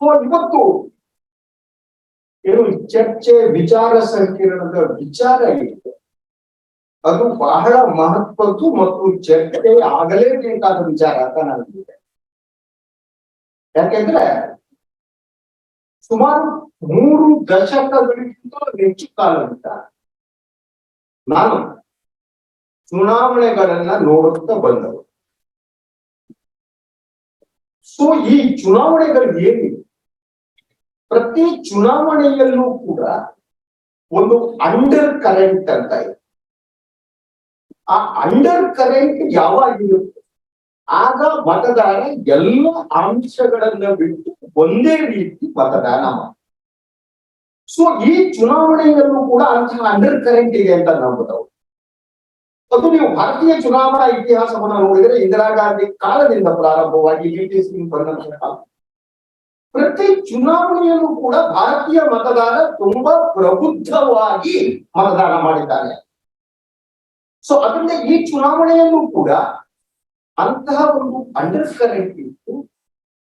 ಇವತ್ತು ಏನು ಚರ್ಚೆ, ವಿಚಾರ ಸಂಕಿರಣದ ವಿಚಾರ ಇದೆ. ಅದು ಬಹಳ ಮಹತ್ವದ್ದು ಮತ್ತು ಚರ್ಚೆ ಆಗಲೇಬೇಕಾದ ವಿಚಾರ ಅಂತ ನನಗಿದೆ ಯಾಕೆಂದ್ರೆ ಸುಮಾರು ಮೂರು ದಶಕಗಳಿಗಿಂತ ಹೆಚ್ಚು ಕಾಲದಿಂದ ನಾನು ಚುನಾವಣೆಗಳನ್ನ ನೋಡುತ್ತಾ ಬಂದವರು ಸೊ ಈ ಚುನಾವಣೆಗಳು ಏನಿವೆ? ಪ್ರತಿ ಚುನಾವಣೆಯಲ್ಲೂ ಕೂಡ ಒಂದು ಅಂಡರ್ ಕರೆಂಟ್ ಅಂತ ಇದೆ. ಆ ಅಂಡರ್ ಕರೆಂಟ್ ಯಾವಾಗಿರುತ್ತೆ ಆಗ ಮತದಾರ ಎಲ್ಲ ಅಂಶಗಳನ್ನ ಬಿಟ್ಟು ಒಂದೇ ರೀತಿ ಮತದಾನ ಸೊ ಈ ಚುನಾವಣೆಯಲ್ಲೂ ಕೂಡ ಅಂತಹ ಅಂಡರ್ ಕರೆಂಟ್ ಇದೆ ಅಂತ ನಂಬುದವು ಅದು ನೀವು ಭಾರತೀಯ ಚುನಾವಣಾ ಇತಿಹಾಸವನ್ನು ನೋಡಿದರೆ ಇಂದಿರಾ ಗಾಂಧಿ ಕಾಲದಿಂದ ಪ್ರಾರಂಭವಾಗಿ ಟಿ ಸಿಂಗ್ ಬಂದಂತಹ ಪ್ರತಿ ಚುನಾವಣೆಯಲ್ಲೂ ಕೂಡ ಭಾರತೀಯ ಮತದಾರ ತುಂಬಾ ಪ್ರಬುದ್ಧವಾಗಿ ಮತದಾನ ಮಾಡಿದ್ದಾರೆ. ಸೊ ಅದರಿಂದ ಈ ಚುನಾವಣೆಯಲ್ಲೂ ಕೂಡ ಅಂತಹ ಒಂದು ಅಂಡರ್ ಕರೆಂಟ್ ಇತ್ತು.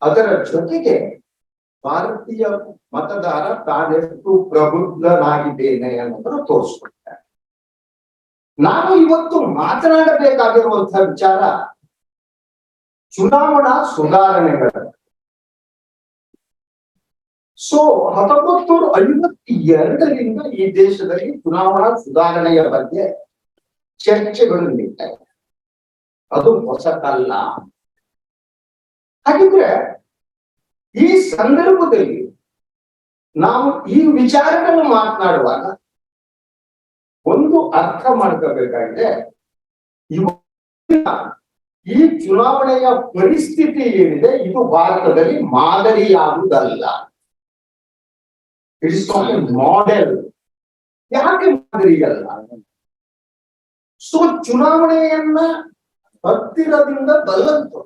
ಅದರ ಜೊತೆಗೆ ಭಾರತೀಯ ಮತದಾರ ತಾನೆಷ್ಟು ಪ್ರಬುದ್ಧನಾಗಿದ್ದೇನೆ ಅನ್ನೋದನ್ನು ತೋರಿಸ್ಕೊಡ್ತಾರೆ. ನಾನು ಇವತ್ತು ಮಾತನಾಡಬೇಕಾಗಿರುವಂತಹ ವಿಚಾರ ಚುನಾವಣಾ ಸುಧಾರಣೆಗಳ ಸೊ ಹತ್ತೊಂಬತ್ತು ನೂರ ಐವತ್ತೆರಡರಿಂದ ಈ ದೇಶದಲ್ಲಿ ಚುನಾವಣಾ ಸುಧಾರಣೆಯ ಬಗ್ಗೆ ಚರ್ಚೆಗಳು ಇದೆ. ಅದು ಹೊಸತಲ್ಲ. ಹಾಗಿದ್ರೆ ಈ ಸಂದರ್ಭದಲ್ಲಿ ನಾವು ಈ ವಿಚಾರಗಳನ್ನು ಮಾತನಾಡುವಾಗ ಒಂದು ಅರ್ಥ ಮಾಡ್ಕೋಬೇಕಾಗಿದೆ. ಈ ಚುನಾವಣೆಯ ಪರಿಸ್ಥಿತಿ ಏನಿದೆ, ಇದು ಭಾರತದಲ್ಲಿ ಮಾದರಿಯಾಗುವುದಲ್ಲ. ಇಟ್ಸ್ ಮಾಡೆಲ್ ಯಾಕೆ ಮಾದರಿಯಲ್ಲ ಸೊ ಚುನಾವಣೆಯನ್ನ ಹತ್ತಿರದಿಂದ ಬಲ್ಲಂತು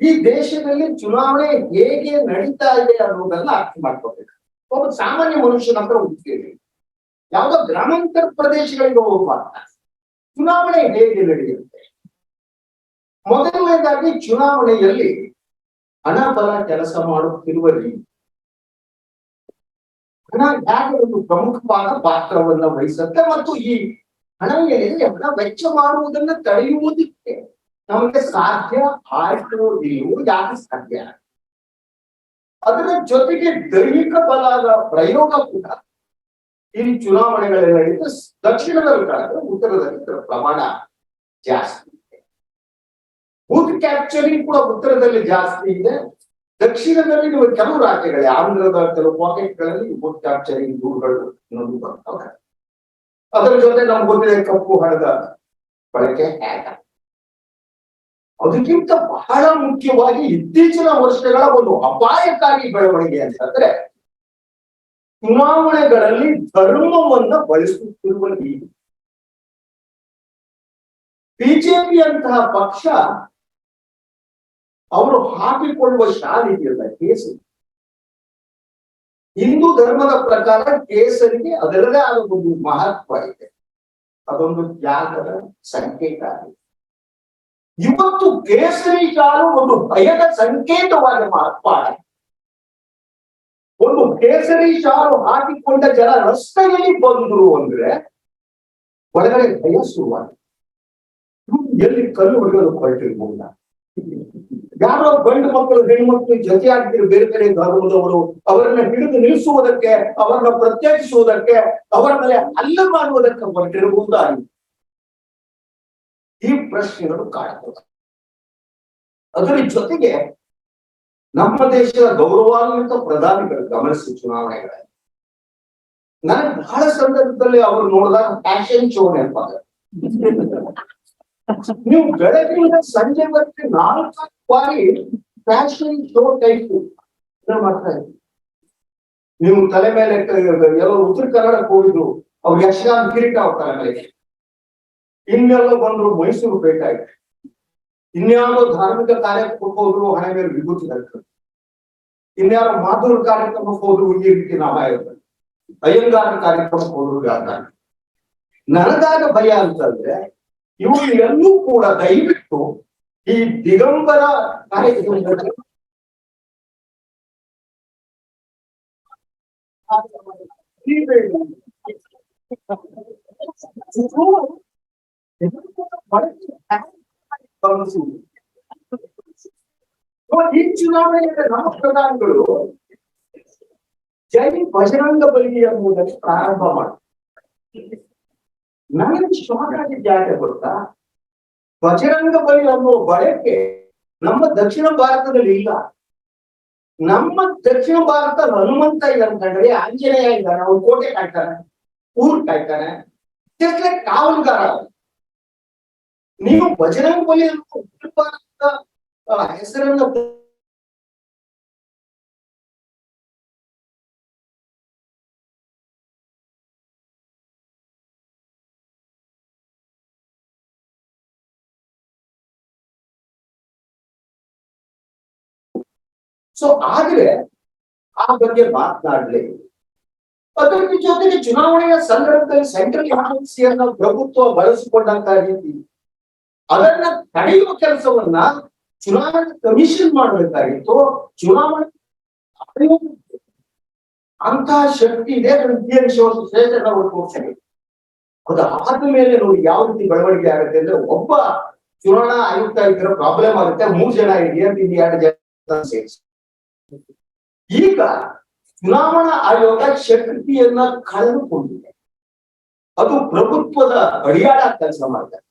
ಈ ದೇಶದಲ್ಲಿ ಚುನಾವಣೆ ಹೇಗೆ ನಡೀತಾ ಇದೆ ಅನ್ನೋದನ್ನ ಅರ್ಥ ಮಾಡ್ಕೋಬೇಕು. ಒಬ್ಬ ಸಾಮಾನ್ಯ ಮನುಷ್ಯನ ಹತ್ರ ಹುಡುಕಿರಿ ಯಾವುದೋ ಗ್ರಾಮಾಂತರ ಪ್ರದೇಶಗಳಿಗೆ ಹೋಗುವಾಗ ಚುನಾವಣೆ ಹೇಗೆ ನಡೆಯುತ್ತೆ? ಮೊದಲನೇದಾಗಿ ಚುನಾವಣೆಯಲ್ಲಿ ಹಣ ಬಲ ಕೆಲಸ ಮಾಡುತ್ತಿರುವ ರೀತಿ. ಹಣ ಒಂದು ಪ್ರಮುಖವಾದ ಪಾತ್ರವನ್ನ ವಹಿಸುತ್ತೆ ಮತ್ತು ಈ ಹಣ ಏನಿದೆ ಹಣ ವೆಚ್ಚ ಮಾಡುವುದನ್ನ ತಡೆಯುವುದಕ್ಕೆ ನಮಗೆ ಸಾಧ್ಯ ಆಯ್ತು ಇಲ್ಲವೋ ಯಾಕೆ ಸಾಧ್ಯ ಅದರ ಜೊತೆಗೆ ದೈಹಿಕ ಬಲದ ಪ್ರಯೋಗ ಕೂಡ ಈ ಚುನಾವಣೆಗಳಲ್ಲಿ ನಡೆಯುತ್ತೆ ದಕ್ಷಿಣದಲ್ಲಿ ಉತ್ತರದಲ್ಲಿ ಪ್ರಮಾಣ ಜಾಸ್ತಿ ಇದೆ. ಬೂತ್ ಕ್ಯಾಪ್ಚರಿಂಗ್ ಕೂಡ ಉತ್ತರದಲ್ಲಿ ಜಾಸ್ತಿ ಇದೆ. ದಕ್ಷಿಣದಲ್ಲಿ ನೀವು ಕೆಲವು ರಾಜ್ಯಗಳ ಆಂಧ್ರದ ಕೆಲವು ಪಾಕೆಟ್ಗಳಲ್ಲಿ ಬೂತ್ ಕ್ಯಾಪ್ಚರಿಂಗ್ ದೂರುಗಳು ಇನ್ನೊಂದು ಬರ್ತವೆ. ಅದರ ಜೊತೆ ನಮ್ಗೆ ಗೊತ್ತಿದೆ ಕಪ್ಪು ಹಣದ ಬಳಕೆ ಹೇಗ? ಅದಕ್ಕಿಂತ ಬಹಳ ಮುಖ್ಯವಾಗಿ ಇತ್ತೀಚಿನ ವರ್ಷಗಳ ಒಂದು ಅಪಾಯಕಾರಿ ಬೆಳವಣಿಗೆ ಅಂತಂದ್ರೆ ಚುನಾವಣೆಗಳಲ್ಲಿ ಧರ್ಮವನ್ನ ಬಳಸುತ್ತಿರುವ ಬಿಜೆಪಿ ಅಂತಹ ಪಕ್ಷ ಅವರು ಹಾಕಿಕೊಳ್ಳುವ ಶಾಲಿದೆಯಲ್ಲ ಕೇಸರಿ. ಹಿಂದೂ ಧರ್ಮದ ಪ್ರಕಾರ ಕೇಸರಿಗೆ ಅದರದೇ ಆದ ಒಂದು ಮಹತ್ವ ಇದೆ. ಅದೊಂದು ತ್ಯಾಗದ ಸಂಕೇತ ಆಗಿದೆ. ಇವತ್ತು ಕೇಸರಿ ಶಾಲು ಒಂದು ಭಯದ ಸಂಕೇತವಾಗಿ ಮಾರ್ಪಾಡ ಒಂದು ಕೇಸರಿ ಶಾಲು ಹಾಕಿಕೊಂಡ ಜನ ರಸ್ತೆಯಲ್ಲಿ ಬಂದ್ರು ಅಂದ್ರೆ ಒಳಗಡೆ ಭಯ ಶುರುವಾಗಿದೆ. ಎಲ್ಲಿ ಕಲ್ಲು ಹೊಡೆಯೋದು ಹೊರಟಿರ್ಬೋದ? ಯಾರೋ ಗಂಡು ಮಕ್ಕಳು ಹೆಣ್ಮಕ್ಳು ಜೊತೆ ಆಗ್ತಿರೋ ಬೇರೆ ಬೇರೆ ಧರ್ಮದವರು ಅವರನ್ನ ಹಿಡಿದು ನಿಲ್ಲಿಸುವುದಕ್ಕೆ, ಅವರನ್ನ ಪ್ರತ್ಯೇಕಿಸುವುದಕ್ಕೆ, ಅವರ ಮೇಲೆ ಅಲ್ಲ ಮಾಡುವುದಕ್ಕೆ ಹೊರಟಿರುವುದಾಗಿ ಈ ಪ್ರಶ್ನೆಗಳು ಕಾಣಬಹುದು ಅದರ ಜೊತೆಗೆ ನಮ್ಮ ದೇಶದ ಗೌರವಾನ್ವಿತ ಪ್ರಧಾನಿಗಳು, ಗಮನಿಸಿ ಚುನಾವಣೆಗಳಲ್ಲಿ. ನನಗೆ ಬಹಳ ಸಂದರ್ಭದಲ್ಲಿ ಅವರು ನೋಡಿದಾಗ ಫ್ಯಾಷನ್ ಶೋ ನೆನಪಾಗ ನೀವು ಸಂಜೆ ಸಂಜೆವರೆಗೆ ನಾಲ್ಕು ಫ್ಯಾಷನ್ ಶೋ ಟೈಪ್ ಮಾಡ್ತಾ ಇದ್ರು ನೀವು ತಲೆ ಮೇಲೆ ಎಲ್ಲರೂ ಉತ್ತರ ಕನ್ನಡಕ್ಕೆ ಹೋಗಿದ್ರು ಅವ್ರು ಯಕ್ಷಗಾನ ಕಿರೀಟ ತಲೆ ಮೇಲೆ ಇನ್ನೆಲ್ಲ ಬಂದ್ರು ಮೈಸೂರು ಬೇಕಾಯ್ತು. ಇನ್ಯಾವುದೋ ಧಾರ್ಮಿಕ ಕಾರ್ಯಕ್ರಮಕ್ಕೆ ಹೋದ್ರು ಹಣೆ ಮೇಲೆ ವಿಭೂತಿ ಹಾಕ್ತಾರೆ. ಇನ್ಯಾರೋ ಮಾಧುರ ಕಾರ್ಯಕ್ರಮಕ್ಕೆ ಹೋದ್ರು ಈ ರೀತಿ ನಾಮ ಇರ್ತದೆ ಅಯ್ಯಂಗಾರ ಕಾರ್ಯಕ್ರಮಕ್ಕೆ ಹೋದ್ರು ಗಾತ ನನಗಾಗ ಭಯ ಅಂತಂದ್ರೆ ಇವು ಎಲ್ಲೂ ಕೂಡ ದಯವಿಟ್ಟು ಈ ದಿಗಂಬರ ಈ ಚುನಾವಣೆಯ ರಾಷ್ಟ್ರದಾನಗಳು ಜೈ ಬಜರಂಗ ಬಲಿ ಎಂಬುದನ್ನು ಪ್ರಾರಂಭ ಮಾಡ ನನಗೆ ಶಾಕ್ ಆಗಿದ್ದ ಯಾಕೆ ಗೊತ್ತಾ ಬಜರಂಗ ಬಲಿ ಅನ್ನುವ ಬಳಕೆ ನಮ್ಮ ದಕ್ಷಿಣ ಭಾರತದಲ್ಲಿ ಇಲ್ಲ. ನಮ್ಮ ದಕ್ಷಿಣ ಭಾರತ ಹನುಮಂತ ಅನ್ಕೊಂಡ್ರೆ ಆಂಜನೇಯ ಇದ್ದಾನೆ ಅವ್ನು ಕೋಟೆ ಕಾಯ್ತಾನೆ ಊರ್ ಕಾಯ್ತಾನೆ ಕಾವಲುಗಾರ ನೀವು ಬಜರಂಗ ಬಲಿ ಉತ್ತರ ಭಾರತದ ಹೆಸರನ್ನ ಸೊ ಆದ್ರೆ ಆ ಬಗ್ಗೆ ಮಾತನಾಡ್ಲಿ. ಅದರ ಜೊತೆಗೆ ಚುನಾವಣೆಯ ಸಂದರ್ಭದಲ್ಲಿ ಸೆಂಟ್ರಲ್ ಏಜೆನ್ಸಿಯನ್ನ ಪ್ರಭುತ್ವ ಬಳಸಿಕೊಂಡಂತ ರೀತಿ, ಅದನ್ನ ತಡೆಯುವ ಕೆಲಸವನ್ನ ಚುನಾವಣಾ ಕಮಿಷನ್ ಮಾಡಬೇಕಾಗಿತ್ತು. ಚುನಾವಣೆ ಅಂತ ಶಕ್ತಿ ಇದೆ ಶ್ರೇಷ್ಠ ಒಟ್ಟು ಅದು ಆದ್ಮೇಲೆ ನೋಡಿ ಯಾವ ರೀತಿ ಬೆಳವಣಿಗೆ ಆಗುತ್ತೆ ಅಂದ್ರೆ ಒಬ್ಬ ಚುನಾವಣಾ ಆಯುಕ್ತ ಇದ್ರೆ ಪ್ರಾಬ್ಲಮ್ ಆಗುತ್ತೆ. ಮೂರ್ ಜನ ಇದೆಯಾ ಎರಡು ಜನ ಸೇರಿಸಿ. ಈಗ ಚುನಾವಣಾ ಆಯೋಗ ಶಕ್ತಿಯನ್ನ ಕಳೆದುಕೊಂಡಿದೆ. ಅದು ಪ್ರಭುತ್ವದ ಅಡಿಯಾಡ ಕೆಲಸ ಮಾಡ್ತಾರೆ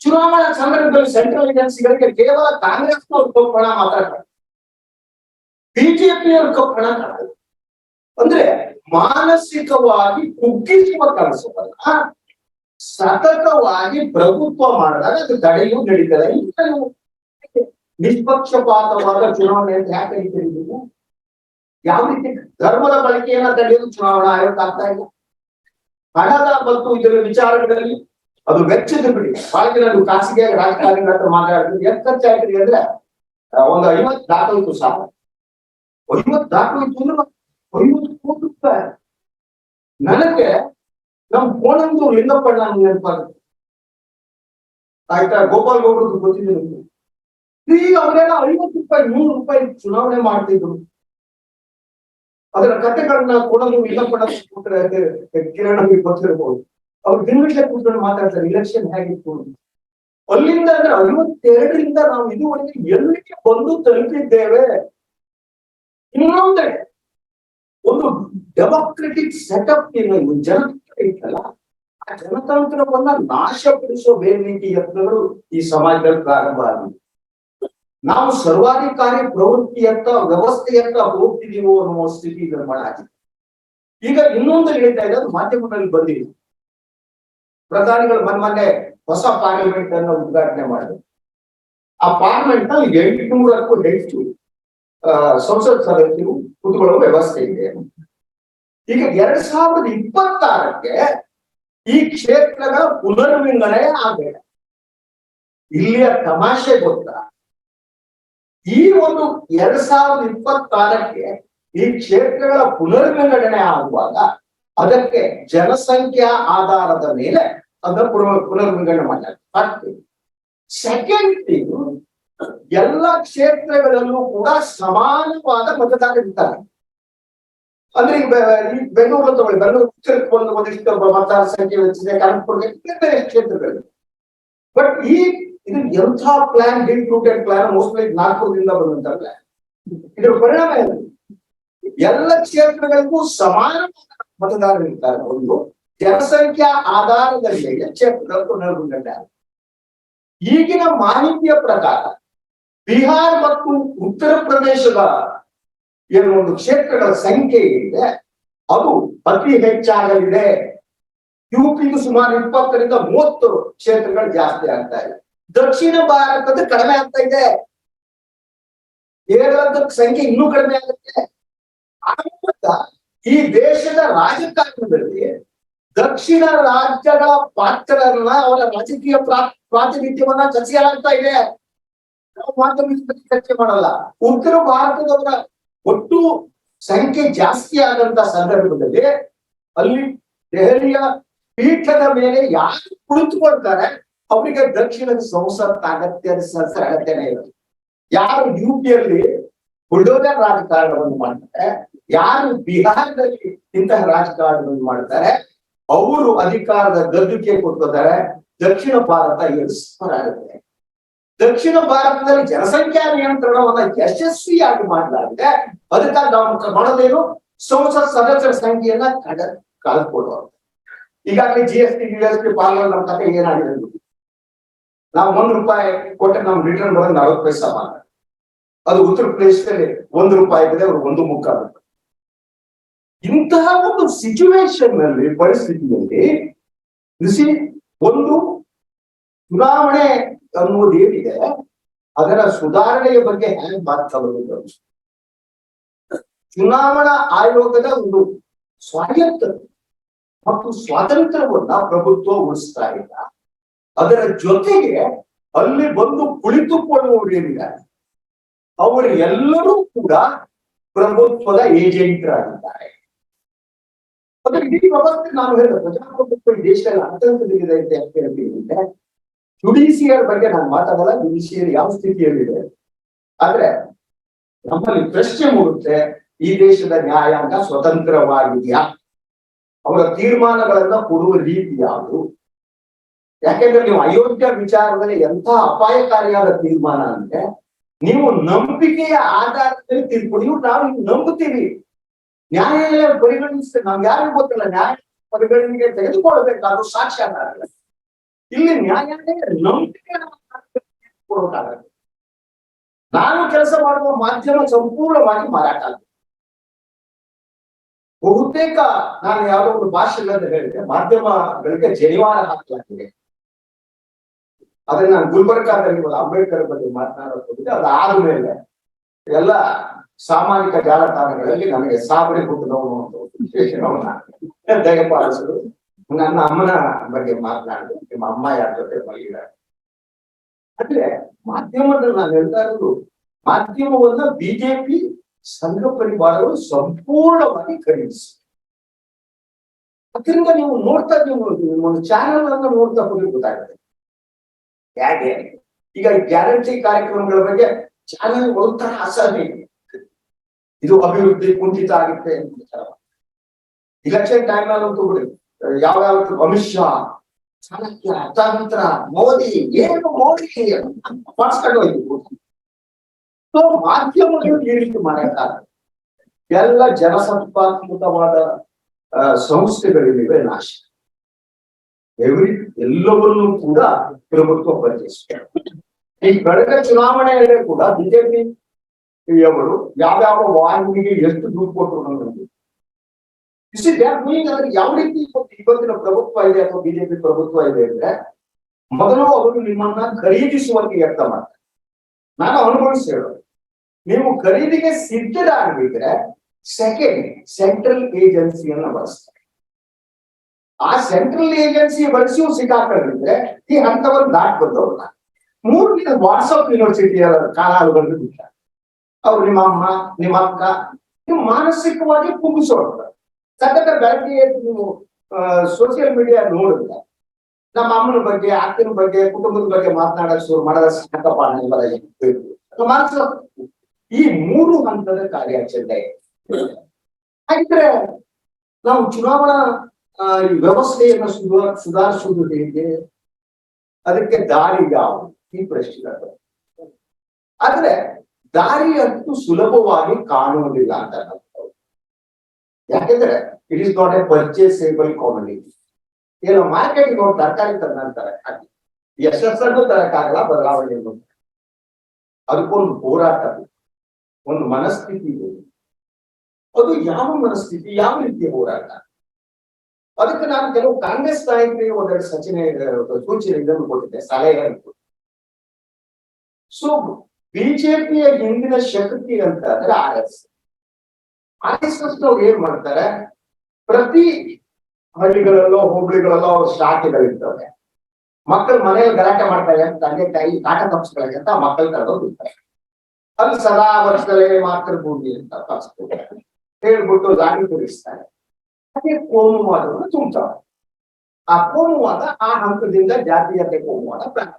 ಚುನಾವಣಾ ಸಂದರ್ಭದಲ್ಲಿ ಸೆಂಟ್ರಲ್ ಏಜೆನ್ಸಿಗಳಿಗೆ ಕೇವಲ ಕಾಂಗ್ರೆಸ್ನವ್ರು ಕಪ್ಪಣ ಮಾತಾಡ್ತಾರೆ ಬಿಜೆಪಿಯವ್ರ ಕಾಣಲ್ಲ ಅಂದ್ರೆ ಮಾನಸಿಕವಾಗಿ ಕುಗ್ಗಿಸುವ ಕೆಲಸವನ್ನ ಸತತವಾಗಿ ಪ್ರಭುತ್ವ ಮಾಡಿದಾಗ ಅದು ತಡೆಯೂ ನಡೀತದೆ. ನಿಷ್ಪಕ್ಷಪಾತವಾದ ಚುನಾವಣೆ ಅಂತ ಯಾಕೆ ಹೇಳ್ತೀರಿ ನೀವು? ಯಾವ ರೀತಿ ಧರ್ಮದ ಬಳಕೆಯನ್ನ ತಡೆಯಲು ಚುನಾವಣಾ ಆಯೋಗ ಆಗ್ತಾ ಇಲ್ಲ ಹಣದ ಮತ್ತು ಇದರ ವಿಚಾರಗಳಲ್ಲಿ ಅದು ವೆಚ್ಚದ ಬಿಡಿ. ಬಹಳ ಜನ ನೀವು ಖಾಸಗಿ ರಾಜಕಾರಣಿಗಳ ಹತ್ರ ಮಾತಾಡ್ತೀವಿ ಎಷ್ಟು ಖರ್ಚಾಗ್ತೀರಿ ಅಂದ್ರೆ ಒಂದು ಐವತ್ತು ದಾಖಲಿತು ಸಾಲ ಐವತ್ತು ದಾಖಲಿತು ಅಂದ್ರೆ ಐವತ್ತು ಕೋಟಿ ರೂಪಾಯಿ. ನನಗೆ ನಮ್ ಕೋಣಂದು ಲಿಂಗಪ್ಪಣ್ಣ ನೆನಪಾಗುತ್ತೆ. ಆಯ್ತಾ? ಗೋಪಾಲ್ ಗೌಡ್ರದ್ದು ಗೊತ್ತಿದೆ ನಿಮ್ಗೆ. ಈಗ ಅವರೆಲ್ಲ ಐವತ್ತು ರೂಪಾಯಿ, ನೂರು ರೂಪಾಯಿ ಚುನಾವಣೆ ಮಾಡ್ತಿದ್ರು. ಅದರ ಕಥೆಗಳನ್ನ ಕೊಡಲು ಲಿಂಗಪ್ಪಣ್ಣ ಕೊಟ್ಟರೆ ಕಿರಣ್ ನಮಗೆ ಗೊತ್ತಿರ್ಬೋದು. ಅವ್ರು ದಿನಗಟ್ಟಲೆ ಕೂತ್ಕೊಂಡು ಮಾತಾಡ್ತಾರೆ ಇಲೆಕ್ಷನ್ ಹೇಗಿತ್ತು. ಅಲ್ಲಿಂದ ಅಂದ್ರೆ ಐವತ್ತೆರಡರಿಂದ ನಾವು ಇದುವರೆಗೆ ಎಲ್ಲಿಗೆ ಬಂದು ತಲುಪಿದ್ದೇವೆ? ಇನ್ನೊಂದೆಡೆ ಒಂದು ಡೆಮೋಕ್ರೆಟಿಕ್ ಸೆಟಪ್ ಏನು ಜನತಂತ್ರ ಇತ್ತಲ್ಲ, ಆ ಜನತಂತ್ರವನ್ನ ನಾಶಪಡಿಸುವ ಬೇರೆ ರೀತಿ ಯತ್ನಗಳು ಈ ಸಮಾಜದಲ್ಲಿ ಪ್ರಾರಂಭ ಆಗಿದೆ ನಾವು ಸರ್ವಾಧಿಕಾರಿ ಪ್ರವೃತ್ತಿಯತ್ತ, ವ್ಯವಸ್ಥೆಯತ್ತ ಹೋಗ್ತಿದೀವೋ ಅನ್ನುವ ಸ್ಥಿತಿ ನಿರ್ಮಾಣ ಆಗಿದೆ. ಈಗ ಇನ್ನೊಂದು ಹೇಳ್ತಾ ಇದೆ ಮಾಧ್ಯಮದಲ್ಲಿ ಬಂದಿದೆ. ಪ್ರಧಾನಿಗಳು ಮೊನ್ನೆ ಹೊಸ ಪಾರ್ಲಿಮೆಂಟ್ ಅನ್ನು ಉದ್ಘಾಟನೆ ಮಾಡಿದ್ರು. ಆ ಪಾರ್ಲಿಮೆಂಟ್ನಲ್ಲಿ ಎಂಟುನೂರಕ್ಕೂ ಹೆಚ್ಚು ಸಂಸತ್ ಸದಸ್ಯರು ಕೂತ್ಕೊಳ್ಳುವ ವ್ಯವಸ್ಥೆ ಇದೆ. ಈಗ ಎರಡ್ ಸಾವಿರದ ಇಪ್ಪತ್ತಾರಕ್ಕೆ ಈ ಕ್ಷೇತ್ರಗಳ ಪುನರ್ವಿಂಗಡಣೆ ಆಗಬೇಡ. ಇಲ್ಲಿಯ ತಮಾಷೆ ಗೊತ್ತಾ? ಈ ಒಂದು ಎರಡ್ ಸಾವಿರದ ಇಪ್ಪತ್ತಾರಕ್ಕೆ ಈ ಕ್ಷೇತ್ರಗಳ ಪುನರ್ವಿಂಗಡಣೆ ಆಗುವಾಗ ಅದಕ್ಕೆ ಜನಸಂಖ್ಯಾ ಆಧಾರದ ಮೇಲೆ ಅದನ್ನ ಪುನರ್ ಪುನರ್ವಿಂಗಡಣೆ ಮಾಡಲಾಗ್ತದೆ ಸೆಕೆಂಡ್ ಥಿಂಗ್ ಎಲ್ಲ ಕ್ಷೇತ್ರಗಳಲ್ಲೂ ಕೂಡ ಸಮಾನವಾದ ಮತದಾರರಿರ್ತಾರೆ ಅಂದ್ರೆ ಈಗ ಬೆಂಗಳೂರು ತಗೊಳ್ಳಿ ಬೆಂಗಳೂರು ಒಂದು ಒಂದಿಷ್ಟು ಮತದಾರ ಸಂಖ್ಯೆ ಹೆಚ್ಚಿದೆ, ಕನಕಪುರಕ್ಕೆ ಬೇರೆ ಬೇರೆ ಕ್ಷೇತ್ರಗಳಲ್ಲಿ ಬಟ್ ಈ ಇದು ಎಂಥ plan deep rooted plan mostly ನಾಗ್ಪುರದಿಂದ ಬಂದಂತ ಪ್ಲಾನ್ ಇದ್ರ ಪರಿಣಾಮ ಏನು? ಎಲ್ಲ ಕ್ಷೇತ್ರಗಳಿಗೂ ಸಮಾನ ಮತದಾರರಿರ್ತಾರೆ ಒಂದು, ಜನಸಂಖ್ಯಾ ಆಧಾರದ ಮೇಲೆ ಕ್ಷೇತ್ರಗಳು ಪುನರ್ವಿಂಗಡಣೆ ಈಗಿನ ಮಾಹಿತಿಯ ಪ್ರಕಾರ, ಬಿಹಾರ್ ಮತ್ತು ಉತ್ತರ ಪ್ರದೇಶದ ಏನು ಒಂದು ಕ್ಷೇತ್ರಗಳ ಸಂಖ್ಯೆ ಇದೆ ಅದು ಅತಿ ಹೆಚ್ಚಾಗಲಿದೆ. ಯುಪಿಗೂ ಸುಮಾರು ಇಪ್ಪತ್ತರಿಂದ ಮೂವತ್ತು ಕ್ಷೇತ್ರಗಳು ಜಾಸ್ತಿ ಆಗ್ತಾ ಇದೆ. ದಕ್ಷಿಣ ಭಾರತದ ಕಡಿಮೆ ಆಗ್ತಾ ಇದೆ. ಕೇರಳದ ಸಂಖ್ಯೆ ಇನ್ನೂ ಕಡಿಮೆ ಆಗುತ್ತೆ. ಆಗ ಈ ದೇಶದ ರಾಜಕಾರಣದಲ್ಲಿ ದಕ್ಷಿಣ ರಾಜ್ಯಗಳ ಪಾತ್ರರನ್ನ ಅವರ ರಾಜಕೀಯ ಪ್ರಾ- ಪ್ರಾತಿನಿಧ್ಯವನ್ನ ಕಸಿಯಲಾಗ್ತಾ ಇದೆ. ನಾವು ಚರ್ಚೆ ಮಾಡಲ್ಲ. ಉತ್ತರ ಭಾರತದವರ ಒಟ್ಟು ಸಂಖ್ಯೆ ಜಾಸ್ತಿ ಆದಂತ ಸಂದರ್ಭದಲ್ಲಿ ಅಲ್ಲಿ ದೆಹಲಿಯ ಪೀಠದ ಮೇಲೆ ಯಾರು ಕುಳಿತುಕೊಳ್ತಾರೆ ಅವರಿಗೆ ದಕ್ಷಿಣದ ಸಂಸತ್ ಅಗತ್ಯ ಅಗತ್ಯನೇ ಇಲ್ಲ. ಯಾರು ಯು ಪಿಯಲ್ಲಿ ಬುಲ್ಡೋಜರ್ ರಾಜಕಾರಣವನ್ನು ಮಾಡ್ತಾರೆ, ಯಾರು ಬಿಹಾರದಲ್ಲಿ ಇಂತಹ ರಾಜಕಾರಣವನ್ನು ಮಾಡ್ತಾರೆ, ಅವರು ಅಧಿಕಾರದ ಗದ್ದುಕೆ ಕೊಟ್ಕೋತಾರೆ ದಕ್ಷಿಣ ಭಾರತ ಆಗುತ್ತೆ. ದಕ್ಷಿಣ ಭಾರತದಲ್ಲಿ ಜನಸಂಖ್ಯಾ ನಿಯಂತ್ರಣವನ್ನು ಯಶಸ್ವಿಯಾಗಿ ಮಾಡಲಾಗಿದೆ ಅದಕ್ಕಾಗಿ ನಾವು ಮಾಡೋದೇನು? ಸಂಸತ್ ಸದಸ್ಯರ ಸಂಖ್ಯೆಯನ್ನ ಕಡ ಕಳೆದುಕೊಳ್ಳುವ ಈಗಾಗಲೇ G S T U S T ಪಾಲ್ಗೊಂಡ ಏನಾಗಿದೆ. ನಾವು ಒಂದ್ ರೂಪಾಯಿ ಕೊಟ್ಟರೆ ನಾವು ರಿಟರ್ನ್ ಬರೋದು ನಲವತ್ತು ಪೈಸಾ ಮಾತ್ರ ಅದು ಉತ್ತರ ಪ್ರದೇಶದಲ್ಲಿ ಒಂದು ರೂಪಾಯಿ ಇದೆ ಅವ್ರು ಒಂದು ಮುಖ ಆಗುತ್ತೆ ಇಂತಹ ಒಂದು ಸಿಚುವೇಶನ್ನಲ್ಲಿ ಪರಿಸ್ಥಿತಿಯಲ್ಲಿ ಕೃಷಿ ಒಂದು ಚುನಾವಣೆ ಅನ್ನೋದು ಏನಿದೆ, ಅದರ ಸುಧಾರಣೆಯ ಬಗ್ಗೆ ಹ್ಯಾಂಗ್ ಮಾತಾಡೋದು ಚುನಾವಣಾ ಆಯೋಗದ ಒಂದು ಸ್ವಾಯತ್ತ ಮತ್ತು ಸ್ವಾತಂತ್ರ್ಯವನ್ನ ಪ್ರಭುತ್ವ ಉಳಿಸ್ತಾ ಇಲ್ಲ. ಅದರ ಜೊತೆಗೆ ಅಲ್ಲಿ ಬಂದು ಕುಳಿತುಕೊಳ್ಳುವವರು ಅವರು ಎಲ್ಲರೂ ಕೂಡ ಪ್ರಭುತ್ವದ ಏಜೆಂಟರಾಗಿದ್ದಾರೆ. ಅದ್ರ ಇಡೀ ವ್ಯವಸ್ಥೆ ನಾನು ಹೇಳಿದ, ಪ್ರಜಾಪ್ರಭುತ್ವ ಈ ದೇಶದಲ್ಲಿ ಆತಂಕದಲ್ಲಿದೆ ಅಂತ ಹೇಳ್ತೀನಿ ಅಂದ್ರೆ ಜುಡಿಷಿಯರ್ ಬಗ್ಗೆ ನಾನು ಮಾತಾಡಲ್ಲ ಜುಡಿಷಿಯರ್ ಯಾವ ಸ್ಥಿತಿಯಲ್ಲಿದೆ ಆದ್ರೆ ನಮ್ಮಲ್ಲಿ ಪ್ರಶ್ನೆ ಮೂಡುತ್ತೆ, ಈ ದೇಶದ ನ್ಯಾಯಾಂಗ ಸ್ವತಂತ್ರವಾಗಿದೆಯಾ? ಅವರ ತೀರ್ಮಾನಗಳನ್ನ ಕೊಡುವ ರೀತಿ ಯಾವುದು? ಯಾಕೆಂದ್ರೆ ನೀವು ಅಯೋಗ್ಯ ವಿಚಾರದಲ್ಲಿ ಎಂಥ ಅಪಾಯಕಾರಿಯಾದ ತೀರ್ಮಾನ ಅಂದ್ರೆ ನೀವು ನಂಬಿಕೆಯ ಆಧಾರದಲ್ಲಿ ತೀರ್ಪು ನೀವು ನಾವು ನಂಬುತ್ತೀವಿ. ನ್ಯಾಯಾಲಯ ಪರಿಗಣಿಸ್ತೇವೆ ನಮ್ಗೆ ಯಾರಿಗೂ ಗೊತ್ತಿಲ್ಲ. ನ್ಯಾಯ ಪರಿಗಣನೆಗೆ ತೆಗೆದುಕೊಳ್ಬೇಕಾದ ಸಾಕ್ಷ್ಯಾಧಾರಗಳು. ಇಲ್ಲಿ ನ್ಯಾಯಾಲಯ ನಂಬಿಕೆ ನಾನು ಕೆಲಸ ಮಾಡುವ ಮಾಧ್ಯಮ ಸಂಪೂರ್ಣವಾಗಿ ಮಾರಾಟ ಆಗುತ್ತೆ ಬಹುತೇಕ ನಾನು ಯಾವುದೋ ಒಂದು ಭಾಷೆಗಳಲ್ಲಿ ಹೇಳಿದೆ. ಮಾಧ್ಯಮಗಳಿಗೆ ಜನಿವಾರ ಹಾಕಲಾಗಿದೆ. ಅದನ್ನ ನಾನು ಗುಲ್ಬರ್ಗಾದಲ್ಲಿ ಅಂಬೇಡ್ಕರ್ ಬಗ್ಗೆ ಮಾತನಾಡೋದಿದೆ ಅದಾದ ಮೇಲೆ ಎಲ್ಲ ಸಾಮಾಜಿಕ ಜಾಲತಾಣಗಳಲ್ಲಿ ನಮಗೆ ಸಾಬರಿ ಹುಟ್ಟಿದವನು ಅಂತ ಒಂದು ವಿಶೇಷಣವನ್ನ ದಯಪಾಲಿಸಲು ನನ್ನ ಅಮ್ಮನ ಬಗ್ಗೆ ಮಾತನಾಡಿದ್ರು, ನಿಮ್ಮ ಅಮ್ಮ ಯಾರ ಜೊತೆ ಮಲಗಿದ್ದಾರೆ. ಅಂದ್ರೆ ಮಾಧ್ಯಮದಲ್ಲಿ ನಾನು ಹೇಳ್ತಾ ಇರೋದು, ಮಾಧ್ಯಮವನ್ನ ಬಿಜೆಪಿ ಸಂಘ ಪರಿವಾರಗಳು ಸಂಪೂರ್ಣವಾಗಿ ಖರೀದಿಸಿ ಅದರಿಂದ ನೀವು ನೋಡ್ತಾ ನೀವು ಒಂದು ಚಾನೆಲ್ ಅನ್ನ ನೋಡ್ತಾ ಹೋಗಿ ಗೊತ್ತಾಗುತ್ತೆ. ಹೇಗೆ? ಈಗ ಗ್ಯಾರಂಟಿ ಕಾರ್ಯಕ್ರಮಗಳ ಬಗ್ಗೆ ಚಾನೆಲ್ ಒಂಥರ ಅಸಹನೆ ಇದೆ. ಅಭಿವೃದ್ಧಿ ಕುಂಠಿತ ಆಗುತ್ತೆ ಇಲೆಕ್ಷನ್ ಟೈಮ್ ಅಂತೂ ಬಿಡಿ. ಯಾವ ಯಾವ ಅಮಿತ್ ಶಾ, ಚಾಣಕ್ಯ ತಂತ್ರ ಮೋದಿ, ಏನು ಮೋದಿ ಮಾಡಿಸ್ಕೊಂಡು ಹೋಯ್ತು ಸೊ ಮಾಧ್ಯಮಗಳು ಈ ರೀತಿ ಮಾಡಕ್ಕಾಗ ಎಲ್ಲ ಜನಸಂಪಾತ್ಮಕವಾದ ಸಂಸ್ಥೆಗಳಿವೆ ನಾಶ. ಎವ್ರಿ ಎಲ್ಲವನ್ನೂ ಕೂಡ ಪ್ರಭುತ್ವ ಪರಿಚಯಿಸ್ತಾರೆ ಈ ಕಳೆದ ಚುನಾವಣೆಯಲ್ಲೇ ಕೂಡ ಬಿಜೆಪಿ ಅವರು ಯಾವ್ಯಾವ ವಾಹಿನಿಗೆ ಎಷ್ಟು ದುಡ್ಡು ಕೊಟ್ಟರು ನಮಗೆ ಯಾವ ರೀತಿ ಇವತ್ತು ಇವತ್ತಿನ ಪ್ರಭುತ್ವ ಇದೆ ಅಥವಾ ಬಿಜೆಪಿ ಪ್ರಭುತ್ವ ಇದೆ ಅಂದ್ರೆ, ಮೊದಲು ಅವರು ನಿಮ್ಮನ್ನ ಖರೀದಿಸುವಂತೆ ವ್ಯಕ್ತ ಮಾಡ್ತಾರೆ. ನಾನು ಅನುಭವಿಸಿ ಹೇಳೋದು. ನೀವು ಖರೀದಿಗೆ ಸಿದ್ಧರಾಗಿದ್ರೆ ಸೆಕೆಂಡ್ ಸೆಂಟ್ರಲ್ ಏಜೆನ್ಸಿಯನ್ನ ಬಳಸ್ತಾರೆ. ಆ ಸೆಂಟ್ರಲ್ ಏಜೆನ್ಸಿ ಬಳಸಿಯೂ ಸಿಕ್ಕಾಕೊಂಡಿದ್ರೆ ಈ ಹಂತವನ್ನು ದಾಟ್ ಬಂದವ್ರನ್ನ ಮೂರನೇ ವಾಟ್ಸಪ್ ಯೂನಿವರ್ಸಿಟಿಯ ಕಾಲಾಳುಗಳನ್ನು ಬಿಟ್ಟ. ಅವ್ರು ನಿಮ್ಮ ಅಮ್ಮ, ನಿಮ್ಮ ಅಕ್ಕ ನೀವು ಮಾನಸಿಕವಾಗಿ ಕುಗ್ಗಿಸೋರು. ಸತತ ಬೆಳಗ್ಗೆ ನೀವು ಸೋಷಿಯಲ್ ಮೀಡಿಯಾ ನೋಡಿದ್ರೆ ನಮ್ಮ ಅಮ್ಮನ ಬಗ್ಗೆ, ಅಕ್ಕನ ಬಗ್ಗೆ, ಕುಟುಂಬದ ಬಗ್ಗೆ ಮಾತನಾಡಕ್ ಶುರು ಮಾಡದ ಸಾಕಪ್ಪ ಈ ಮೂರು ಹಂತದ ಕಾರ್ಯಾಚರಣೆ. ಹಾಗಿದ್ರೆ ನಾವು ಚುನಾವಣಾ ವ್ಯವಸ್ಥೆಯನ್ನು ಸುಧಾರ ಸುಧಾರಿಸುವುದು ಹೇಗೆ ಅದಕ್ಕೆ ದಾರಿ ಯಾವುದು? ಈ ಪ್ರಶ್ನೆ ಆದ್ರೆ ದಾರಿ ಅಂತೂ ಸುಲಭವಾಗಿ ಕಾಣುವುದಿಲ್ಲ ಅಂತ ಯಾಕೆಂದ್ರೆ it is not a purchasable commodity ಏನೋ ಮಾರ್ಕೆಟಿಗೆ ಹೋಗಿ ತರಕಾರಿ ತಂದಂತಾರೆ. ಯಶಸ್ಸನ್ನು ತರಕಾಗಲ್ಲ ಬದಲಾವಣೆ ಅದಕ್ಕೊಂದು ಹೋರಾಟ. ಒಂದು ಮನಸ್ಥಿತಿ ಅದು ಯಾವ ಮನಸ್ಥಿತಿ, ಯಾವ ರೀತಿಯ ಹೋರಾಟ? ಅದಕ್ಕೆ ನಾನು ಕೆಲವು ಕಾಂಗ್ರೆಸ್ ನಾಯಕರಿಗೆ ಒಂದೆರಡು ಸೂಚನೆ ಸೂಚನೆ ಇದನ್ನು ಕೊಟ್ಟಿದ್ದೆ, ಸಲಹೆ ಸೊ ಬಿಜೆಪಿಯ ಹಿಂದಿನ ಶಕ್ತಿ ಅಂತ ಅಂದ್ರೆ R S R S S ಏನ್ ಮಾಡ್ತಾರೆ? ಪ್ರತಿ ಹಳ್ಳಿಗಳಲ್ಲೋ, ಹೋಬಳಿಗಳಲ್ಲೋ ಅವ್ರ ಶಾಖೆಗಳಿರ್ತವೆ ಮಕ್ಕಳು ಮನೆಯಲ್ಲಿ ಗಲಾಟೆ ಮಾಡ್ತಾರೆ ಅಂತ ತಂದೆ ತಾಯಿ ಕಾಟ ತಪ್ಪಿಸ್ಕೊಳ್ಳಿ ಅಂತ ಮಕ್ಕಳು ಬಿಡ್ತಾರೆ ಅಲ್ಲಿ ಸದಾ ವರ್ಷದಲ್ಲೇ ಮಾತೃಭೂಮಿ ಅಂತ ತಪ್ಪಿಸ್ತಾರೆ ಹೇಳ್ಬಿಟ್ಟು ಲಾಟಿ ತೋರಿಸ್ತಾರೆ. ಹಾಗೆ ಕೋಮುವಾದವನ್ನು ತುಂಬುತ್ತವೆ ಆ ಕೋಮುವಾದ ಆ ಹಂತದಿಂದ ಜಾತೀಯತೆ ಕೋಮುವಾದ ಪ್ರಾರಂಭ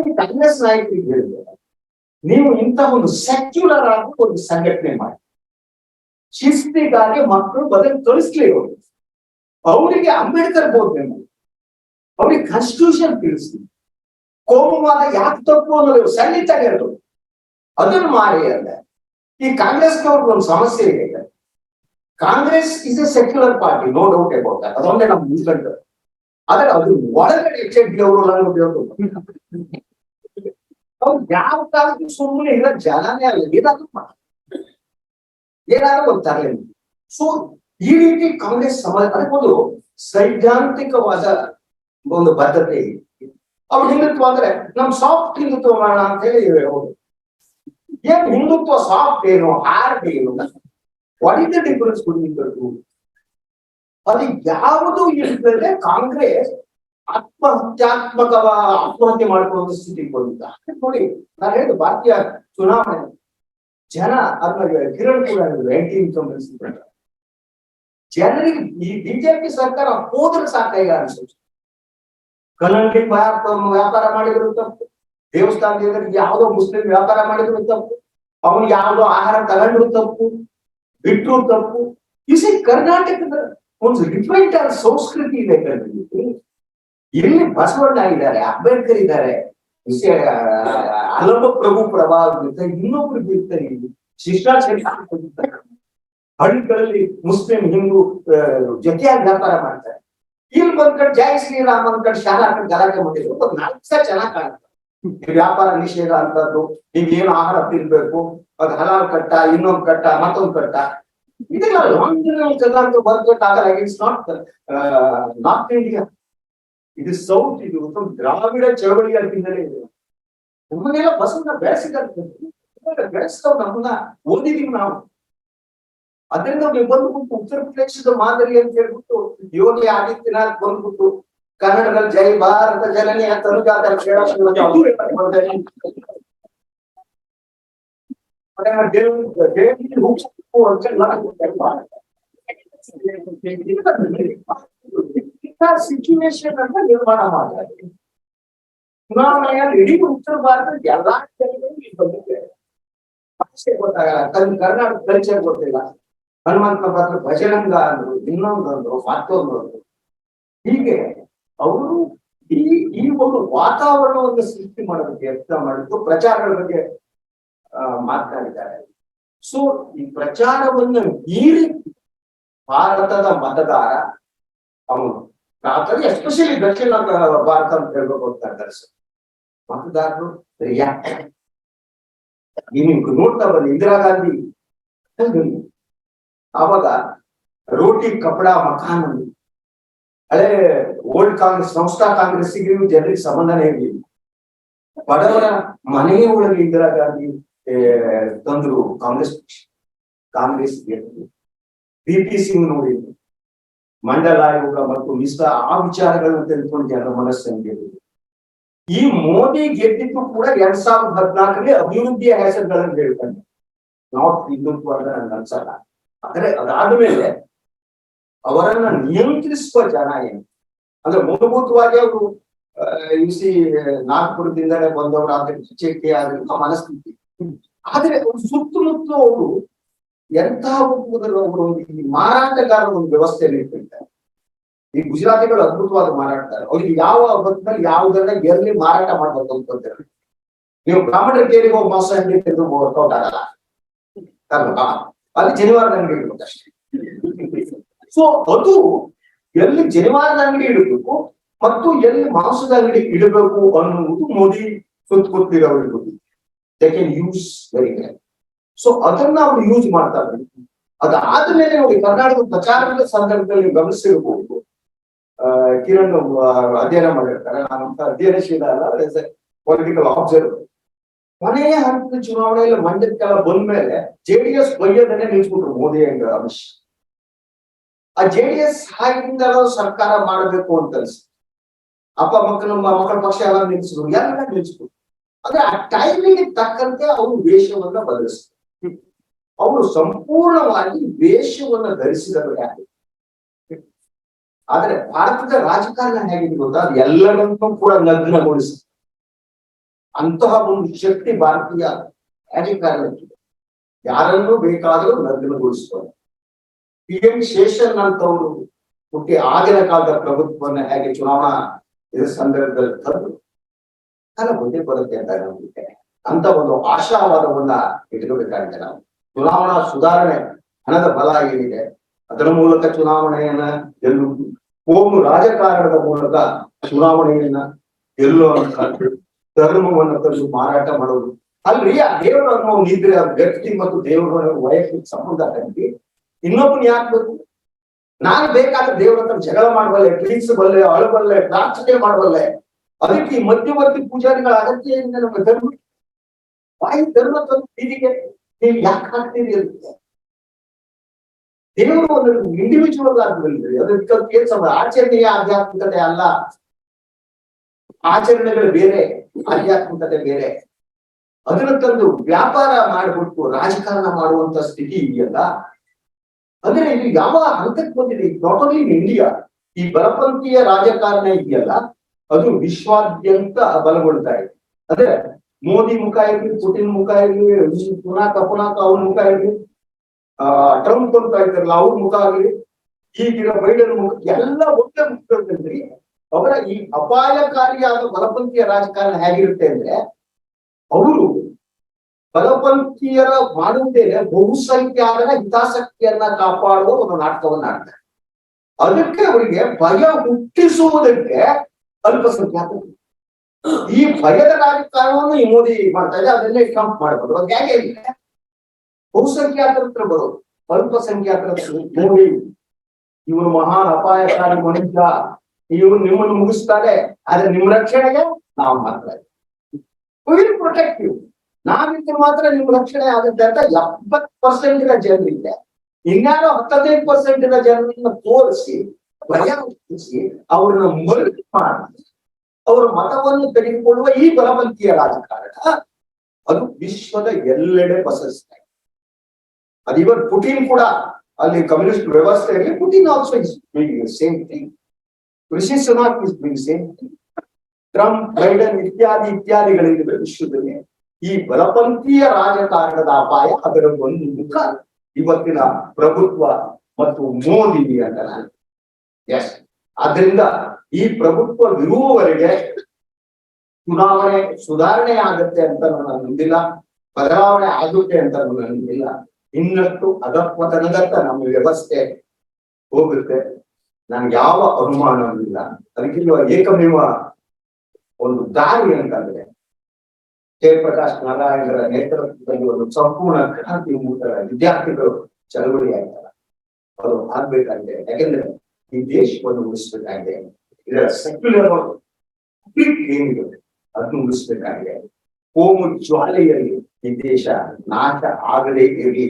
ಈ ಕಾಂಗ್ರೆಸ್ ನಾಯಕರಿಗೆ ನೀವು ಇಂಥ ಒಂದು ಸೆಕ್ಯುಲರ್ ಆಗಿ ಒಂದು ಸಂಘಟನೆ ಮಾಡಿ. ಶಿಸ್ತಿಗಾಗಿ ಮಕ್ಕಳು ಬದಲು ತೋರಿಸ್ಲಿ ಅವರು ಅವರಿಗೆ ಅಂಬೇಡ್ಕರ್ ಬೋಧನೆ ಮಾಡಿ. ಅವ್ರಿಗೆ ಕಾನ್ಸ್ಟಿಟ್ಯೂಷನ್ ತಿಳಿಸಿ. ಕೋಮುವಾದ ಯಾಕೆ ತಪ್ಪು ಅನ್ನೋದು ಸಣ್ಣಿತಾಗಿರೋದು ಅದನ್ನು ಮಾಡಿ ಅಂದ್ರೆ ಈ ಕಾಂಗ್ರೆಸ್ನವ್ರಿಗೆ ಒಂದು ಸಮಸ್ಯೆ ಇದೆ. Congress is a secular party no doubt about that ಅದೊಂದೇ ನಮ್ಮ ನಿಂತ್ಕೊಂಡು ಆದ್ರೆ ಅದ್ರ ಒಳಗಡೆ ಎಕ್ಸೆಪ್ಟ್ ಅವರು ಅವ್ರು ಯಾವ ಕಾಲಕ್ಕೂ ಸುಮ್ಮನೆ ಇಲ್ಲ ಜನನೇ ಅಲ್ಲ, ಏನಾದ್ರು ಮಾಡ ಏನಾದ್ರು ತರಲಿ. ಸೊ ಈ ರೀತಿ ಕಾಂಗ್ರೆಸ್ ಸಮಾಜ ಅದಕ್ಕೊಂದು ಸೈದ್ಧಾಂತಿಕವಾದ ಒಂದು ಬದ್ಧತೆ ಅವ್ರ ಹಿಂದುತ್ವ ಅಂದ್ರೆ ನಮ್ ಸಾಫ್ಟ್ ಹಿಂದುತ್ವ ಮಾಡೋಣ ಅಂತ ಹೇಳಿ ಅವರು ಏನ್ ಹಿಂದುತ್ವ ಸಾಫ್ಟ್ ಏನು ಹಾರ್ಡ್ ಏನು what is the difference between the ಅದು ಯಾವುದು ಇಲ್ಲದೆ ಕಾಂಗ್ರೆಸ್ ಆತ್ಮಹತ್ಯಾತ್ಮಕ ಆತ್ಮಹತ್ಯೆ ಮಾಡ್ಕೊಳ್ಳೋ ಸ್ಥಿತಿ ಬಂದಿದ್ದ. ನೋಡಿ, ನಾನು ಹೇಳಿದ ಭಾರತೀಯ ಚುನಾವಣೆ, ಜನ ಅದನ್ನ ಕಿರಣ್ ಕೂಡ ಜನರಿಗೆ ಈ ಬಿಜೆಪಿ ಸರ್ಕಾರ ಹೋದ್ರೆ ಸಾಕಾಗ ಅನ್ಸುತ್ತೆ. ಕಲ್ಲಂಗಡಿ ವ್ಯಾಪ- ವ್ಯಾಪಾರ ಮಾಡಿದ್ರು ತಪ್ಪು. ದೇವಸ್ಥಾನದ ಯಾವುದೋ ಮುಸ್ಲಿಂ ವ್ಯಾಪಾರ ಮಾಡಿದ್ರು ತಪ್ಪು. ಅವನು ಯಾವುದೋ ಆಹಾರ ತಗೊಂಡ್ರು ತಪ್ಪು. ಬಿಟ್ರು ತಪ್ಪು. ಇಸಿ ಕರ್ನಾಟಕದ ಒಂದು ಡಿಫ್ರೆಂಟ್ ಸಂಸ್ಕೃತಿ ಇದೆ ಕರ್ನಾಟಕದಲ್ಲಿ ಇಲ್ಲಿ ಬಸವಣ್ಣ ಇದ್ದಾರೆ, ಅಂಬೇಡ್ಕರ್ ಇದ್ದಾರೆ ಅಲಂಬ ಪ್ರಭು ಪ್ರಭಾವ ಇರ್ತಾರೆ ಇನ್ನೊಬ್ರು ಇರ್ತಾರೆ ಇಲ್ಲಿ ಶಿಷ್ಟಾಚಾರ. ಹಳ್ಳಿಗಳಲ್ಲಿ ಮುಸ್ಲಿಂ, ಹಿಂದೂ ಜೊತೆಯಾಗಿ ವ್ಯಾಪಾರ ಮಾಡ್ತಾರೆ. ಇಲ್ಲಿ ಬಂದ್ಕೊಂಡು ಜೈ ಶ್ರೀರಾಮ್ ಅಂದ್ಕೊಂಡು ಶಾಲಾ ಹಾಕೊಂಡು ಗಲಾಟೆ ಮಾಡಿದ್ರು ನಾಲ್ಕು ಸಹ ಚೆನ್ನಾಗಿ ಕಾಣುತ್ತೆ. ವ್ಯಾಪಾರ ನಿಷೇಧ ಅಂತದ್ದು ನೀವೇನು ಆಹಾರ ತಿನ್ಬೇಕು ಅದು ಹಲಾಲ್ ಕಟ್ಟ, ಇನ್ನೊಂದು ಕಟ್ಟ, ಮತ್ತೊಂದು ಕಟ್ಟ. ಇದೆಲ್ಲ ಲಾಂಗ್ ಕರ್ನಾಟಕ ಬರ್ಕಟ್ ಆಗಲ್ಲ ಇಟ್ಸ್ ನಾಟ್ ನಾರ್ತ್ ಇಂಡಿಯಾ ಇದು ಸೌತ್, ಇದು ದ್ರಾವಿಡ ಚಳವಳಿಯ ಹಿನ್ನೆಲೆ ಇದೆ. ನಮ್ಮನ್ನೆಲ್ಲ ಬಸವನ್ನ ಬೆಳೆಸಿದ್ದಾರೆ. ಬೆಳೆಸ್ತಾವ್ ನಮ್ಮನ್ನ ಓದಿದೀವಿ ನಾವು. ಅದರಿಂದ ನೀವು ಬಂದ್ಬಿಟ್ಟು ಉತ್ತರ ಪ್ರದೇಶದ ಮಾದರಿ ಅಂತ ಹೇಳ್ಬಿಟ್ಟು ಯೋಗಿ ಆದಿತ್ಯನಾಥ್ ಬಂದ್ಬಿಟ್ಟು ಕನ್ನಡದಲ್ಲಿ ಜೈ ಭಾರತ ಜನನಿ ಅಂತ ಅನುಜಾತ ಸಿಚುವೇಶನ್ ಅಂತ ನಿರ್ಮಾಣ ಮಾಡ್ತಾರೆ. ಚುನಾವಣೆಯಲ್ಲಿ ಇಡೀ ಉತ್ತರ ಭಾರತದ ಎಲ್ಲಾ ಜನಗಳು ಬಂದಿದ್ದಾರೆ ಭಾಷೆ ಗೊತ್ತಾಗಲ್ಲ ಕರ್ನಾಟಕ ಕಲ್ಚರ್ ಗೊತ್ತಿಲ್ಲ. ಹನುಮಂತ ಪಾತ್ರ ಭಜರಂಗ ಅಂದ್ರು, ಇನ್ನೊಂದು ಅಂದ್ರು, ಮತ್ತೊಂದು ಅಂದ್ರು. ಹೀಗೆ ಅವರು ಈ ಈ ಒಂದು ವಾತಾವರಣವನ್ನು ಸೃಷ್ಟಿ ಮಾಡೋದಕ್ಕೆ ಯತ್ನ ಮಾಡಿದ್ದು ಪ್ರಚಾರಗಳ ಬಗ್ಗೆ ಮಾತನಾಡಿದ್ದಾರೆ ಸೊ ಈ ಪ್ರಚಾರವನ್ನು ಮೀರಿ ಭಾರತದ ಮತದಾರ ಅವನು ಎಸ್ಪೆಷಲಿ ದಕ್ಷಿಣ ಭಾರತ ಅಂತ ಹೇಳ್ಬೇಕು ಅಂತ ಇದ್ದಾರೆ ಸರ್. ಮತದಾರರು ರಿಯಾಕ್ಟ್ ನೀವು ನೋಡ್ತಾ ಬನ್ನಿ ಇಂದಿರಾ ಗಾಂಧಿ ಆವಾಗ ರೋಟಿ ಕಪಡ ಮಕಾನ್ ಅಂದ್ರು. ಹಳೆ ಓಲ್ಡ್ ಕಾಂಗ್ರೆಸ್ ಸಂಸ್ಥಾ ಕಾಂಗ್ರೆಸ್ಸಿಗೆ ಜನರಿಗೆ ಸಂಬಂಧನೇ ಇರಲಿಲ್ಲ. ಬಡವರ ಮನೆಯ ಒಳಗೆ ಇಂದಿರಾ ಗಾಂಧಿ. ಆ, ತಂದ್ರು ಕಾಂಗ್ರೆಸ್ ಪಕ್ಷ. ಕಾಂಗ್ರೆಸ್ ಬಿ ಪಿ ಸಿಂಗ್ ನೋಡಿದ್ರು ಮಂಡಲ ಆಯೋಗ ಮತ್ತು ಮಿಸ್ ಆ ವಿಚಾರಗಳನ್ನು ತೆಗೆದುಕೊಂಡು ಜನರ ಮನಸ್ಸನ್ನು ಗೆದ್ದಿದ್ರು ಈ ಮೋದಿ ಗೆದ್ದಿದ್ದು ಕೂಡ ಎರಡ್ ಸಾವಿರದ ಹದಿನಾಲ್ಕರಲ್ಲಿ ಅಭಿವೃದ್ಧಿಯ ಹೆಸರುಗಳನ್ನು ಹೇಳ್ತಾನೆ. ನಾಟ್ ಹಿಂದುತ್ವ ನನ್ಗೆ ಅನ್ಸಲ್ಲ. ಆದ್ರೆ ಅದಾದ್ಮೇಲೆ ಅವರನ್ನ ನಿಯಂತ್ರಿಸುವ ಜನ ಏನು? ಅಂದ್ರೆ ಮೂಲಭೂತವಾಗಿ ಅವರು ಸಿ, ನಾಗ್ಪುರದಿಂದಲೇ ಬಂದವರು, ಆದ್ರೆ ಚೇಟಿ ಆದ್ರೆ ಮನಸ್ಥಿತಿ. ಆದ್ರೆ ಅವ್ರ ಸುತ್ತಮುತ್ತಲು ಅವರು ಎಂತಹ ರೂಪದಲ್ಲಿ ಅವರು ಈ ಮಾರಾಟಗಾರರ ಒಂದು ವ್ಯವಸ್ಥೆಯಲ್ಲಿ ಇಟ್ಟಿರ್ತಾರೆ ಈ ಗುಜರಾತಿಗಳು ಅದ್ಭುತವಾಗಿ ಮಾರಾಡ್ತಾರೆ ಅವ್ರಿಗೆ ಯಾವ ಹೊತ್ತಿನಲ್ಲಿ ಯಾವುದನ್ನ ಎಲ್ಲಿ ಮಾರಾಟ ಮಾಡ್ಬೇಕು ಅಂತಂದ್ರೆ ನೀವು ಬ್ರಾಹ್ಮಣರ ಕೇರಿಗೆ ಹೋಗಿ ಮಾಂಸ ಅಂಗಡಿ ತೆಗೆದು ವರ್ಕೌಟ್ ಆಗಲ್ಲ. ಅಲ್ಲಿ ಜನಿವಾರದ ಅಂಗಡಿ ಇಡ್ಬೇಕು ಅಷ್ಟೇ. ಸೊ ಅದು ಎಲ್ಲಿ ಜನಿವಾರದ ಅಂಗಡಿ ಇಡಬೇಕು ಮತ್ತು ಎಲ್ಲಿ ಮಾಂಸದ ಅಂಗಡಿ ಇಡಬೇಕು ಅನ್ನುವುದು ಮೋದಿ ಸುತ್ತ ಗೊತ್ತಿರೋರಿಗೆ ಗೊತ್ತಿದೆ they can use very well so ಅದನ್ನ ಅವ್ರು ಯೂಸ್ ಮಾಡ್ತಾರೆ. ಅದಾದ್ಮೇಲೆ ನೋಡಿ, ಕರ್ನಾಟಕ ಪ್ರಚಾರದ ಸಂದರ್ಭದಲ್ಲಿ ಗಮನಿಸಿರ್ಬಹುದು. ಕಿರಣ್ ಅಧ್ಯಯನ ಮಾಡಿರ್ತಾರೆ. ನಾನು ಅಧ್ಯಯನಶೀಲ ಅಲ್ಲ ಪೊಲಿಟಿಕಲ್ ಆಬ್ಸರ್ವರ್ ಕೊನೆಯ ಹಂತದ ಚುನಾವಣೆಯಲ್ಲಿ ಮಂಡ್ಯಕ್ಕೆಲ್ಲ ಬಂದ್ಮೇಲೆ ಜೆಡಿಎಸ್ ಬೈಯೋದನ್ನೇ ನಿಲ್ಸ್ಬಿಟ್ರು ಮೋದಿ ಅಂಡ್ ಅಮಿತ್ ಶಾ. ಆ ಜೆಡಿಎಸ್ ಹಾಗಿಂದ ಸರ್ಕಾರ ಮಾಡಬೇಕು ಅಂತ ಅನ್ಸುತ್ತೆ. ಅಪ್ಪ, ಮಕ್ಕಳ ಮಕ್ಕಳ ಪಕ್ಷ ಎಲ್ಲ ನಿಲ್ಸಿದ್ರು? ಎಲ್ಲ ನಿಲ್ಸ್ಬಿಟ್ರು. ಅಂದ್ರೆ ಆ ಟೈಮಿಗೆ ತಕ್ಕಂತೆ ಅವರು ವೇಷವನ್ನ ಬದಲಿಸ್ತಾರೆ ಅವರು ಸಂಪೂರ್ಣವಾಗಿ ವೇಷವನ್ನ ಯಾಕೆ ಆದ್ರೆ ಭಾರತದ ರಾಜಕಾರಣ ಹೇಗಿದೆ ಗೊತ್ತಾ? ಎಲ್ಲರನ್ನೂ ಕೂಡ ನಗ್ನಗೊಳಿಸಿ ಅಂತಹ ಒಂದು ಶಕ್ತಿ ಭಾರತೀಯ ರಾಜಕಾರಣಕ್ಕಿದೆ ಯಾರನ್ನೂ ಬೇಕಾದರೂ ನಗ್ನಗೊಳಿಸ್ತಾರೆ ಪಿ ಎಂ ಶೇಷನ್ ಅಂತವರು ಹುಟ್ಟಿ ಆಗಿನ ಕಾಲದ ಪ್ರಭುತ್ವವನ್ನ ಹೇಗೆ ಚುನಾವಣಾ ಸಂದರ್ಭದಲ್ಲಿ ತಂದು ಕಾಲ ಮುಂದೆ ಬರುತ್ತೆ ಅಂತ ನಂಬಿಕೆ ಅಂತ ಒಂದು ಆಶಾವಾದವನ್ನ ಇಟ್ಕೋಬೇಕಾಗಿದೆ ನಾವು. ಚುನಾವಣಾ ಸುಧಾರಣೆ ಹಣದ ಬಲ ಏನಿದೆ, ಅದರ ಮೂಲಕ ಚುನಾವಣೆಯನ್ನ ಗೆಲ್ಲು, ಕೋಮು ರಾಜಕಾರಣದ ಮೂಲಕ ಚುನಾವಣೆಯನ್ನ ಗೆಲ್ಲುವಂತ ಧರ್ಮವನ್ನು ತರಿಸಿ ಮಾರಾಟ ಮಾಡೋದು. ಅಲ್ರಿ, ಆ ದೇವರು ಅನ್ನೋ ನಿದ್ರೆ ವ್ಯಕ್ತಿ ಮತ್ತು ದೇವರ ವಯಸ್ಸಿಗೆ ಸಂಬಂಧ ಕಂಡಿ ಇನ್ನೊಬ್ಬನ ಯಾಕೆ ಬೇಕು? ನಾನು ಬೇಕಾದ್ರೆ ದೇವರ ಹತ್ರ ಜಗಳ ಮಾಡಬಲ್ಲೆ ಪ್ರೀತಿಸಬಲ್ಲೆ ಅಳಬಲ್ಲೆ ಪ್ರಾರ್ಥನೆ ಮಾಡಬಲ್ಲೆ ಅದಕ್ಕೆ ಮಧ್ಯವರ್ತಿ ಪೂಜಾರಿಗಳ ಅಗತ್ಯ ಏನಿದೆ ನಮ್ಮ ಧರ್ಮ? ವಾಯು ಧರ್ಮ ತಂದು ಬೀದಿಗೆ ನೀವು ಯಾಕೆ ಹಾಕ್ತೀರಿ ಅಂತ. ದೇವರು ಒಂದು ಇಂಡಿವಿಜುವಲ್ ಆಗಿರಲ್ರಿ ಅದಕ್ಕೆ ಕೆಲಸ ಆಚರಣೆಯ ಆಧ್ಯಾತ್ಮಿಕತೆ ಅಲ್ಲ. ಆಚರಣೆಗಳು ಬೇರೆ, ಆಧ್ಯಾತ್ಮಿಕತೆ ಬೇರೆ. ಅದನ್ನ ತಂದು ವ್ಯಾಪಾರ ಮಾಡಿಬಿಟ್ಟು ರಾಜಕಾರಣ ಮಾಡುವಂತ ಸ್ಥಿತಿ ಇದೆಯಲ್ಲ. ಅಂದ್ರೆ ಇದು ಯಾವ ಹಂತಕ್ಕೆ ಬಂದಿದೆ? ನಾಟ್ ಓನ್ಲಿ ಇನ್ ಇಂಡಿಯಾ ಈ ಬಲಪಂಥೀಯ ರಾಜಕಾರಣ ಇದೆಯಲ್ಲ. ಅದು ವಿಶ್ವಾದ್ಯಂತ ಬಲಗೊಳ್ತಾ ಇದೆ. ಅಂದ್ರೆ ಮೋದಿ ಮುಖ ಇರ್ಲಿ, ಪುಟಿನ್ ಮುಖ ಇರ್ಲಿ ಪುನಾಕ ಪುನಾಕ ಅವ್ರ ಮುಖ ಇರ್ಲಿ, ಆ, ಟ್ರಂಪ್ ಅಂತ ಇದ್ದಾರಲ್ಲ, ಅವ್ರ ಮುಖ ಆಗ್ಲಿ ಈಗಿನ ಬೈಡನ್ ಮುಖ, ಎಲ್ಲ ಒಂದೇ ಮುಖದಲ್ಲಿ ಅವರ ಈ ಅಪಾಯಕಾರಿಯಾದ ಬಲಪಂಥೀಯ ರಾಜಕಾರಣ ಹೇಗಿರುತ್ತೆ ಅಂದ್ರೆ, ಅವರು ಬಲಪಂಥೀಯರ ಮಾಡುವುದೇನೆ ಬಹುಸಂಖ್ಯಾತರ ಹಿತಾಸಕ್ತಿಯನ್ನ ಕಾಪಾಡುವ ಒಂದು ನಾಟಕವನ್ನ ಆಡ್ತಾರೆ ಅದಕ್ಕೆ ಅವರಿಗೆ ಭಯ ಹುಟ್ಟಿಸುವುದಕ್ಕೆ ಅಲ್ಪಸಂಖ್ಯಾತರು. ಈ ಭಯದ ರಾಜಕಾರಣವನ್ನು ಈ ಮೋದಿ ಮಾಡ್ತಾ ಇದೆ ಅದನ್ನೇ ಕಂಪ್ ಮಾಡಬಹುದು ಅದು ಹೇಗೆ ಬಹುಸಂಖ್ಯಾತರ ಹತ್ರ ಬರೋದು. ಅಲ್ಪಸಂಖ್ಯಾತರ ನೋಡಿ ಇವನು ಮಹಾನ್ ಅಪಾಯಕಾರಿ ಮನುಷ್ಯ. ಇವರು ನಿಮ್ಮನ್ನು ಮುಗಿಸ್ತಾರೆ. ಆದ್ರೆ ನಿಮ್ಮ ರಕ್ಷಣೆಗೆ ನಾವು ಮಾತ್ರ ವಿಲ್ ಪ್ರೊಟೆಕ್ಟ್ ಯು ನಾವಿದ್ರೆ ಮಾತ್ರ ನಿಮ್ ರಕ್ಷಣೆ ಆಗುತ್ತೆ ಅಂತ ಎಪ್ಪತ್ ಪರ್ಸೆಂಟ್ ಜನರಿಗೆ, ಇನ್ಯಾರೋ ಹತ್ತದೈದು ಪರ್ಸೆಂಟ್ ಜನರನ್ನ ತೋರಿಸಿ ಹುಟ್ಟಿಸಿ ಅವ್ರನ್ನ ಮರುಳು ಮಾಡಿ. ಅವರ ಮತವನ್ನು ತೆಗೆದುಕೊಳ್ಳುವ ಈ ಬಲವಂತಿಯ ರಾಜಕಾರಣ ಅದು ವಿಶ್ವದ ಎಲ್ಲೆಡೆ ಪಸರಿಸ್ತಾ ಇದೆ ಅದು ಇವನ್ ಪುಟಿನ್ ಕೂಡ ಅಲ್ಲಿ ಕಮ್ಯುನಿಸ್ಟ್ ವ್ಯವಸ್ಥೆಯಲ್ಲಿ Putin also is same thing Rishi Sunak is doing same thing Trump, Biden ಇತ್ಯಾದಿ ಇತ್ಯಾದಿಗಳಿಂದ ವಿಶ್ವದಲ್ಲಿ ಈ ಬಲಪಂಥೀಯ ರಾಜಕಾರಣದ ಅಪಾಯ ಅದರ ಒಂದು ಮುಖ. ಇವತ್ತಿನ ಪ್ರಭುತ್ವ ಮತ್ತು ಮೋದಿ ಅಂತ ಎಸ್ ಆದ್ರಿಂದ ಈ ಪ್ರಭುತ್ವವಿರುವವರೆಗೆ ಚುನಾವಣೆ ಸುಧಾರಣೆ ಆಗತ್ತೆ ಅಂತ ನಾನು ನಂಬಿಲ್ಲ, ಬದಲಾವಣೆ ಆಗುತ್ತೆ ಅಂತ ನಾನು ನಂಬಿಲ್ಲ. ಇನ್ನಷ್ಟು ಅಧಪತನದತ್ತ ನಮ್ಮ ವ್ಯವಸ್ಥೆ ಹೋಗುತ್ತೆ. ನನ್ಗೆ ಯಾವ ಅನುಮಾನವೂ ಇಲ್ಲ. ಅದಕ್ಕಿರುವ ಏಕಮೇವ ಒಂದು ದಾರಿ ಅಂತಂದ್ರೆ ಜಯಪ್ರಕಾಶ್ ನಾರಾಯಣರ ನೇತೃತ್ವದಲ್ಲಿ ಒಂದು ಸಂಪೂರ್ಣ ಕ್ರಾಂತಿ ಮೂಲಕ ವಿದ್ಯಾರ್ಥಿಗಳು ಚಳವಳಿ ಆಯ್ತಲ್ಲ ಅದು ಆಗ್ಬೇಕಾಗಿದೆ. ಯಾಕೆಂದ್ರೆ ಈ ದೇಶವನ್ನು ಉಳಿಸ್ಬೇಕಾಗಿದೆ ಇದರ ಸೆಕ್ಯುಲರ್ ಏನಿದೆ ಅದನ್ನು ಉಳಿಸ್ಬೇಕಾಗಿದೆ ಕೋಮು ಜ್ವಾಲೆಯಲ್ಲಿ ಈ ದೇಶ ನಾಶ ಆಗದೇ ಇರಲಿ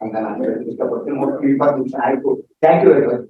ಅಂತ ನಾನು ಹೇಳಕ್ ಇಷ್ಟಪಡ್ತೀನಿ ಮೊದಲು ಇಪ್ಪತ್ತು ನಿಮಿಷ ಆಯ್ತು ಥ್ಯಾಂಕ್ ಯು ವೆರಿ ಮಚ್